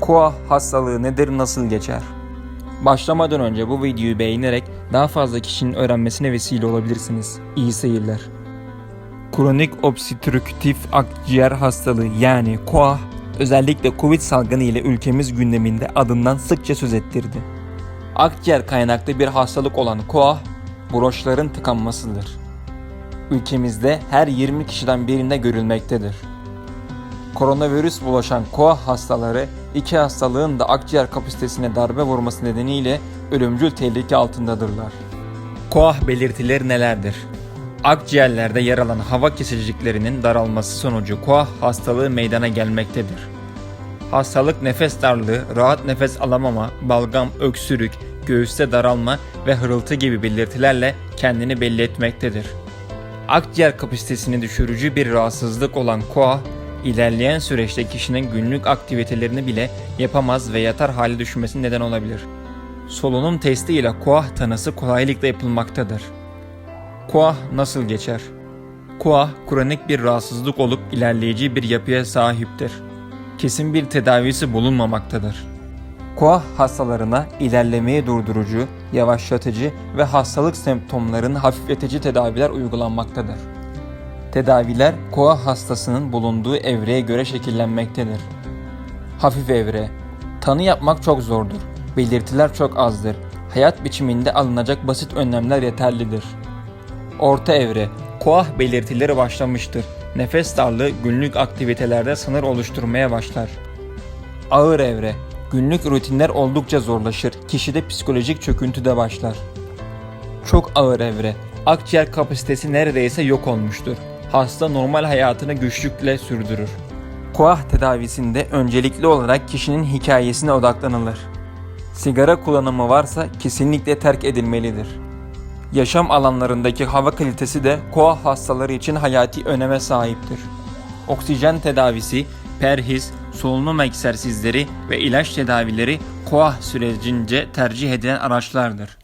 Koa hastalığı nedir, nasıl geçer? Başlamadan önce bu videoyu beğenerek daha fazla kişinin öğrenmesine vesile olabilirsiniz. İyi seyirler. Kronik obstrüktif akciğer hastalığı yani KOAH özellikle Covid salgını ile ülkemiz gündeminde adından sıkça söz ettirdi. Akciğer kaynaklı bir hastalık olan KOAH, broşların tıkanmasıdır. Ülkemizde her 20 kişiden birinde görülmektedir. Koronavirüs bulaşan KOAH hastaları iki hastalığın da akciğer kapasitesine darbe vurması nedeniyle ölümcül tehlike altındadırlar. KOAH belirtileri nelerdir? Akciğerlerde yer alan hava kesiciliklerinin daralması sonucu KOAH hastalığı meydana gelmektedir. Hastalık nefes darlığı, rahat nefes alamama, balgam, öksürük, göğüste daralma ve hırıltı gibi belirtilerle kendini belli etmektedir. Akciğer kapasitesini düşürücü bir rahatsızlık olan KOAH, ilerleyen süreçte kişinin günlük aktivitelerini bile yapamaz ve yatar hale düşmesi neden olabilir. Solunum testi ile KOAH tanısı kolaylıkla yapılmaktadır. KOAH nasıl geçer? KOAH kronik bir rahatsızlık olup ilerleyici bir yapıya sahiptir. Kesin bir tedavisi bulunmamaktadır. KOAH hastalarına ilerlemeyi durdurucu, yavaşlatıcı ve hastalık semptomlarını hafifletici tedaviler uygulanmaktadır. Tedaviler KOAH hastasının bulunduğu evreye göre şekillenmektedir. Hafif evre Tanı yapmak çok zordur. Belirtiler çok azdır. Hayat biçiminde alınacak basit önlemler yeterlidir. Orta evre Koah belirtileri başlamıştır. Nefes darlığı günlük aktivitelerde sınır oluşturmaya başlar. Ağır evre Günlük rutinler oldukça zorlaşır. Kişide psikolojik çöküntü de başlar. Çok ağır evre Akciğer kapasitesi neredeyse yok olmuştur. Hasta normal hayatını güçlükle sürdürür. Koah tedavisinde öncelikli olarak kişinin hikayesine odaklanılır. Sigara kullanımı varsa kesinlikle terk edilmelidir. Yaşam alanlarındaki hava kalitesi de koa hastaları için hayati öneme sahiptir. Oksijen tedavisi, perhiz, solunum egzersizleri ve ilaç tedavileri koa sürecince tercih edilen araçlardır.